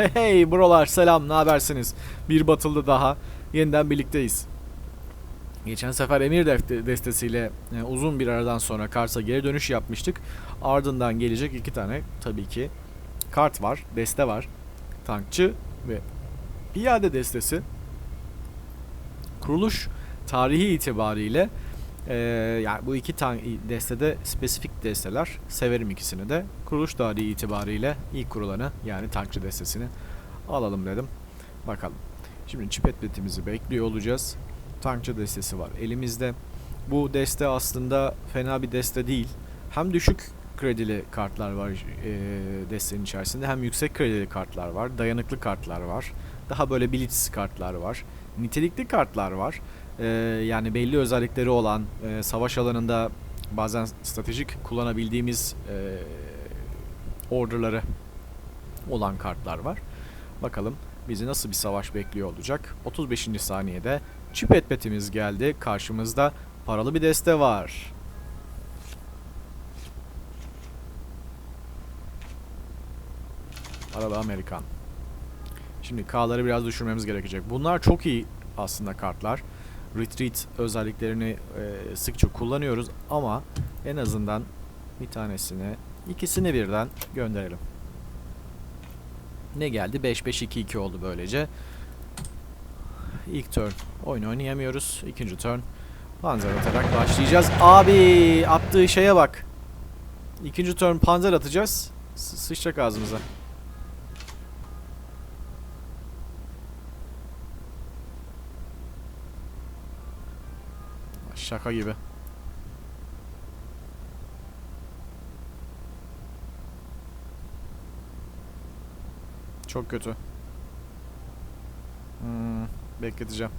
Hey brolar selam ne habersiniz? Bir batıldı daha. Yeniden birlikteyiz. Geçen sefer Emir destesiyle e, uzun bir aradan sonra Kars'a geri dönüş yapmıştık. Ardından gelecek iki tane tabii ki kart var, deste var. Tankçı ve piyade destesi. Kuruluş tarihi itibariyle e, yani bu iki tank destede spesifik desteler. Severim ikisini de. Kuruluş tarihi itibariyle ilk kurulanı yani tankçı destesini alalım dedim. Bakalım. Şimdi çipet betimizi bekliyor olacağız. Tankçı destesi var elimizde. Bu deste aslında fena bir deste değil. Hem düşük kredili kartlar var e, destenin içerisinde hem yüksek kredili kartlar var. Dayanıklı kartlar var. Daha böyle blitz kartlar var. Nitelikli kartlar var. E, yani belli özellikleri olan e, savaş alanında bazen stratejik kullanabildiğimiz e, orderları olan kartlar var. Bakalım bizi nasıl bir savaş bekliyor olacak. 35. saniyede çipet betimiz geldi. Karşımızda paralı bir deste var. Paralı Amerikan. Şimdi K'ları biraz düşürmemiz gerekecek. Bunlar çok iyi aslında kartlar. Retreat özelliklerini e, sıkça kullanıyoruz ama en azından bir tanesini, ikisini birden gönderelim. Ne geldi? 5-5-2-2 oldu böylece. İlk turn oyun oynayamıyoruz. İkinci turn panzer atarak başlayacağız. Abi attığı şeye bak. İkinci turn panzer atacağız. S- sıçacak ağzımıza. Şaka gibi. Çok kötü. Hmm, bekleteceğim.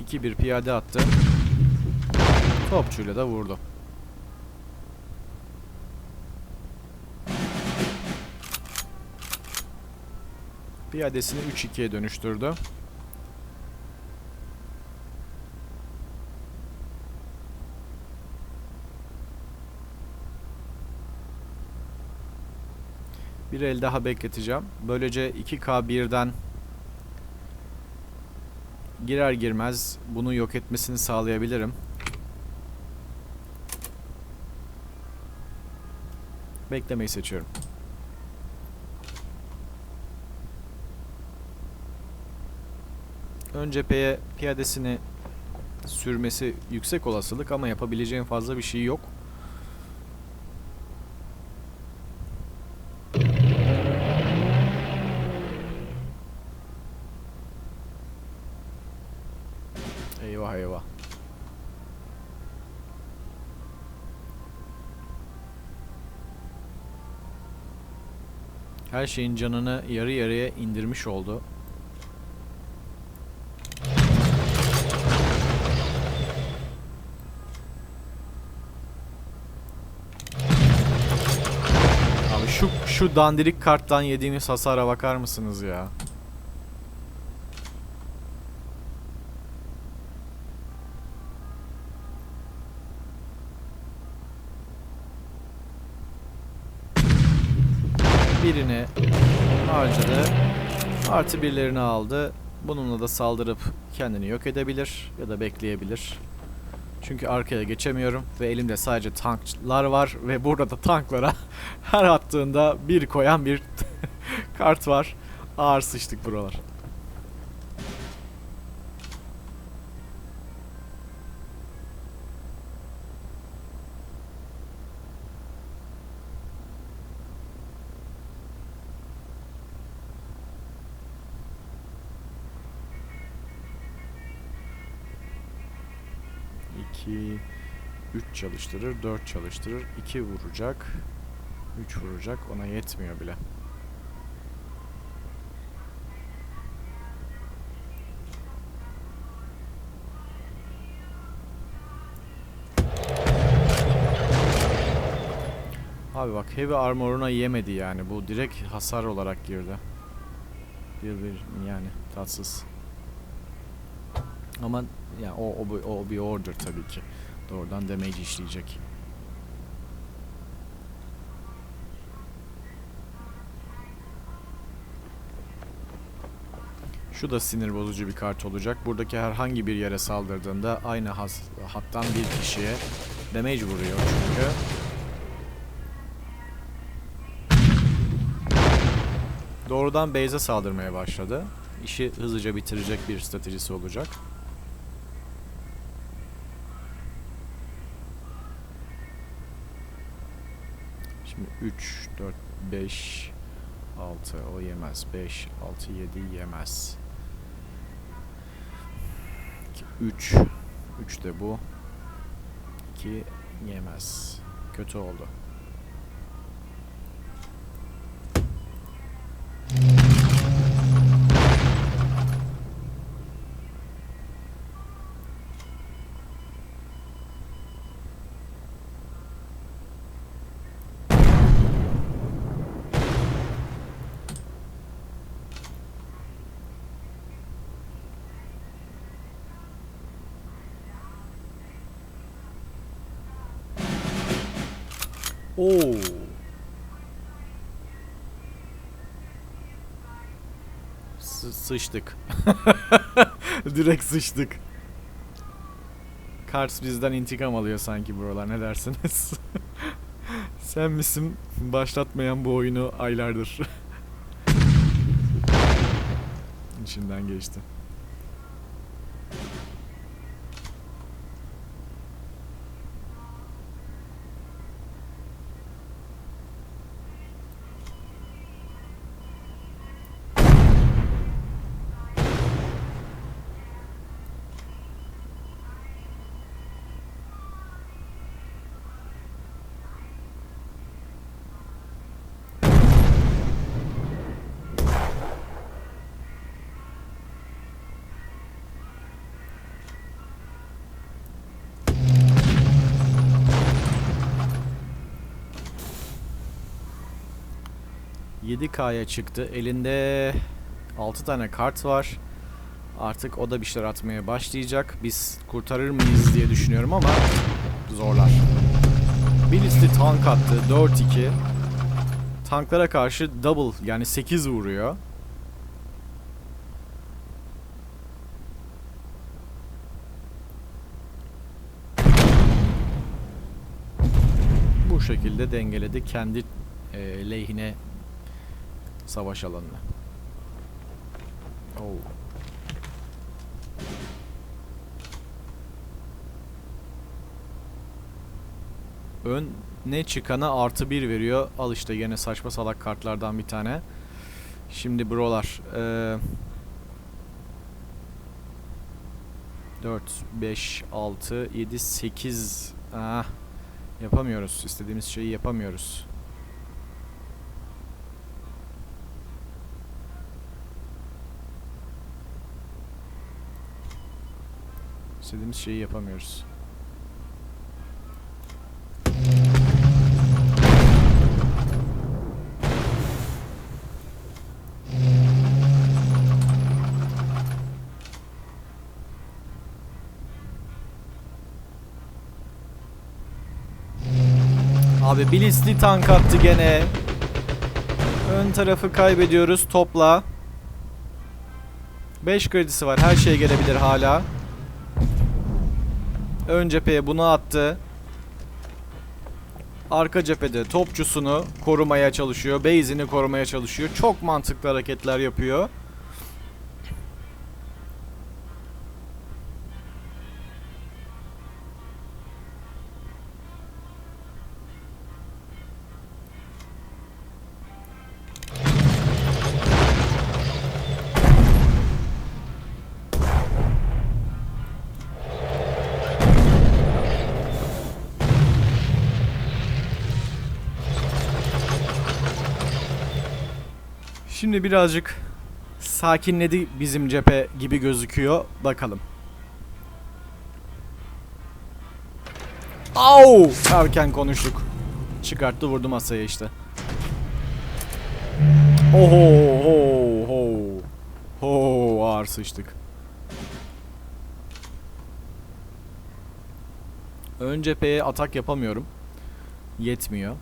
İki bir piyade attı. Topçuyla da vurdu. Piyadesini 3-2'ye dönüştürdü. Bir el daha bekleteceğim. Böylece 2K1'den girer girmez bunu yok etmesini sağlayabilirim. Beklemeyi seçiyorum. Ön cepheye piyadesini sürmesi yüksek olasılık ama yapabileceğim fazla bir şey yok. Eyvah. Her şeyin canını yarı yarıya indirmiş oldu. Abi şu şu dandirik karttan yediğimiz hasara bakar mısınız ya? Artı birlerini aldı. Bununla da saldırıp kendini yok edebilir ya da bekleyebilir. Çünkü arkaya geçemiyorum ve elimde sadece tanklar var ve burada da tanklara her attığında bir koyan bir kart var. Ağır sıçtık buralar. Çalıştırır, 4 çalıştırır, 2 vuracak, 3 vuracak, ona yetmiyor bile. Abi bak heavy armor'una yemedi yani. Bu direkt hasar olarak girdi. Bir bir yani tatsız. Ama yani o, o, o bir order tabii ki. Doğrudan damage işleyecek. Şu da sinir bozucu bir kart olacak. Buradaki herhangi bir yere saldırdığında aynı has, hattan bir kişiye damage vuruyor çünkü. Doğrudan base'e saldırmaya başladı. İşi hızlıca bitirecek bir stratejisi olacak. 3, 4, 5, 6 o yemez. 5, 6, 7 yemez. 3, 3 de bu. 2 yemez. Kötü oldu. Oo. Sı- sıçtık. Direkt sıçtık. Kars bizden intikam alıyor sanki buralar ne dersiniz? Sen misin başlatmayan bu oyunu aylardır? İçinden geçti. ...7K'ya çıktı. Elinde 6 tane kart var. Artık o da bir şeyler atmaya başlayacak. Biz kurtarır mıyız diye düşünüyorum ama zorlar. Bir listi tank attı. 4-2. Tanklara karşı double yani 8 vuruyor. Bu şekilde dengeledi kendi e, lehine savaş alanını. Oh. Ön ne çıkana artı bir veriyor. Al işte yine saçma salak kartlardan bir tane. Şimdi brolar. Ee, 4, 5, 6, 7, 8. Ah, yapamıyoruz. İstediğimiz şeyi yapamıyoruz. İstediğimiz şeyi yapamıyoruz. Abi Bilisli tank attı gene. Ön tarafı kaybediyoruz topla. 5 kredisi var. Her şey gelebilir hala. Ön cepheye bunu attı. Arka cephede topçusunu korumaya çalışıyor. Base'ini korumaya çalışıyor. Çok mantıklı hareketler yapıyor. Şimdi birazcık sakinledi bizim cephe gibi gözüküyor. Bakalım. Au! Erken konuştuk. Çıkarttı vurdu masaya işte. Oho ho ho. Ho ağır sıçtık. Ön cepheye atak yapamıyorum. Yetmiyor.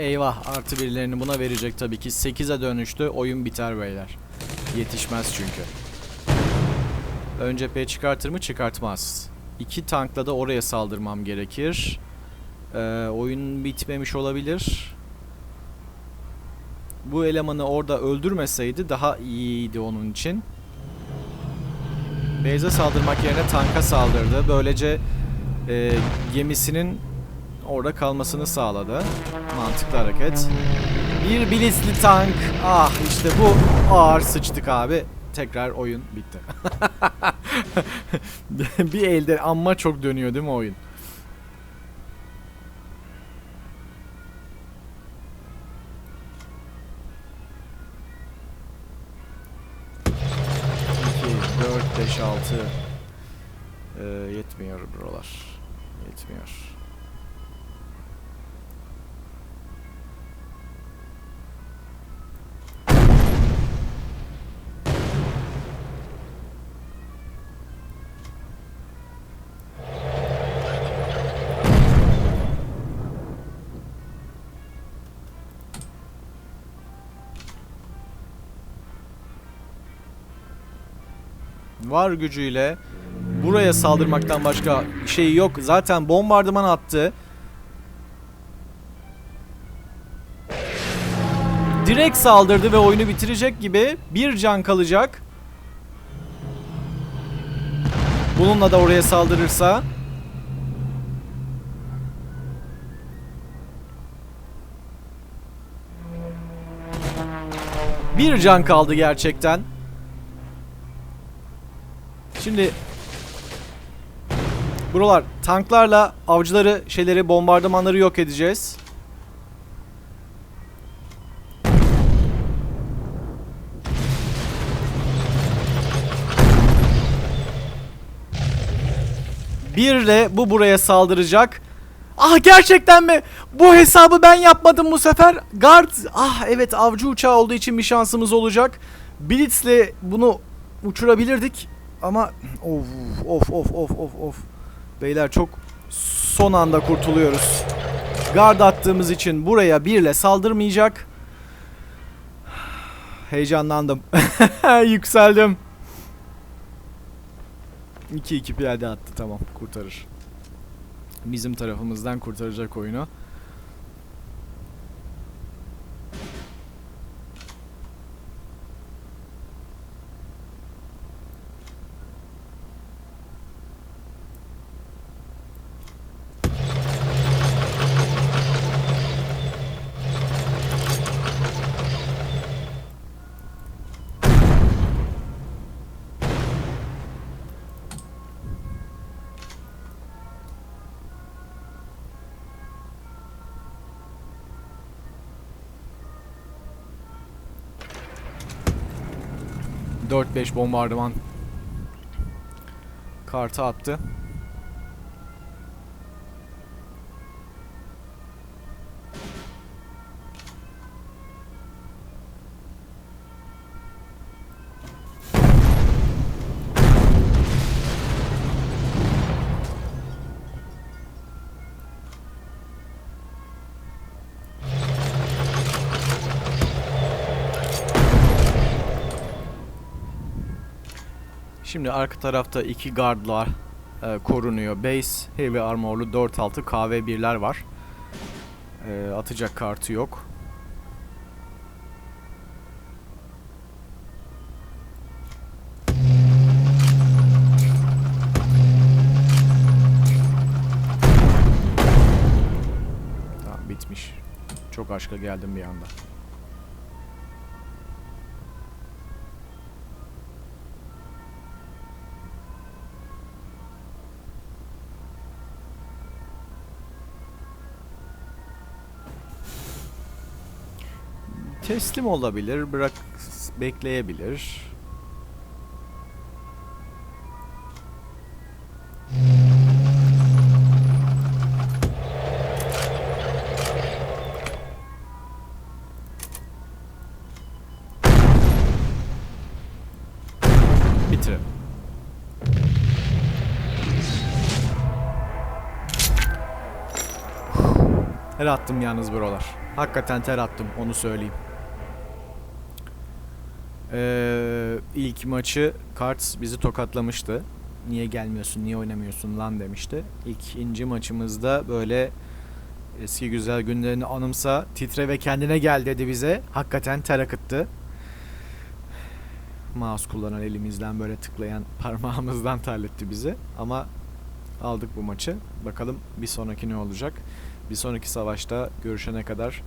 Eyvah artı birilerini buna verecek tabii ki. 8'e dönüştü. Oyun biter beyler. Yetişmez çünkü. Ön cepheye çıkartır mı? Çıkartmaz. İki tankla da oraya saldırmam gerekir. Ee, oyun bitmemiş olabilir. Bu elemanı orada öldürmeseydi daha iyiydi onun için. Base'e saldırmak yerine tanka saldırdı. Böylece e, gemisinin orada kalmasını sağladı. Mantıklı hareket. Bir bilisli tank. Ah işte bu ağır sıçtık abi. Tekrar oyun bitti. bir elde amma çok dönüyor değil mi oyun? Altı. Ee, yetmiyor buralar. Yetmiyor. Var gücüyle buraya saldırmaktan başka şey yok. Zaten bombardıman attı. Direkt saldırdı ve oyunu bitirecek gibi bir can kalacak. Bununla da oraya saldırırsa Bir can kaldı gerçekten. Şimdi buralar tanklarla avcıları şeyleri bombardımanları yok edeceğiz. Bir de bu buraya saldıracak. Ah gerçekten mi? Bu hesabı ben yapmadım bu sefer. Guard. Ah evet avcı uçağı olduğu için bir şansımız olacak. Blitz'le bunu uçurabilirdik. Ama of of of of of of. Beyler çok son anda kurtuluyoruz. Guard attığımız için buraya birle saldırmayacak. Heyecanlandım. Yükseldim. 2-2 piyade attı tamam kurtarır. Bizim tarafımızdan kurtaracak oyunu. Dört beş bombardıman kartı attı. Şimdi arka tarafta iki guardlar e, korunuyor. Base Heavy Armor'lu 4.6 KV1'ler var. E, atacak kartı yok. Tamam, bitmiş. Çok aşka geldim bir anda. Teslim olabilir, bırak bekleyebilir. Bitirelim. Ter attım yalnız buralar. Hakikaten ter attım onu söyleyeyim. Ee, ilk maçı Karts bizi tokatlamıştı. Niye gelmiyorsun, niye oynamıyorsun lan demişti. İkinci maçımızda böyle eski güzel günlerini anımsa titre ve kendine gel dedi bize. Hakikaten ter akıttı. Mouse kullanan elimizden böyle tıklayan parmağımızdan terletti bizi. Ama aldık bu maçı. Bakalım bir sonraki ne olacak. Bir sonraki savaşta görüşene kadar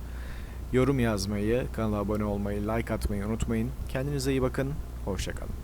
yorum yazmayı, kanala abone olmayı, like atmayı unutmayın. Kendinize iyi bakın. Hoşçakalın.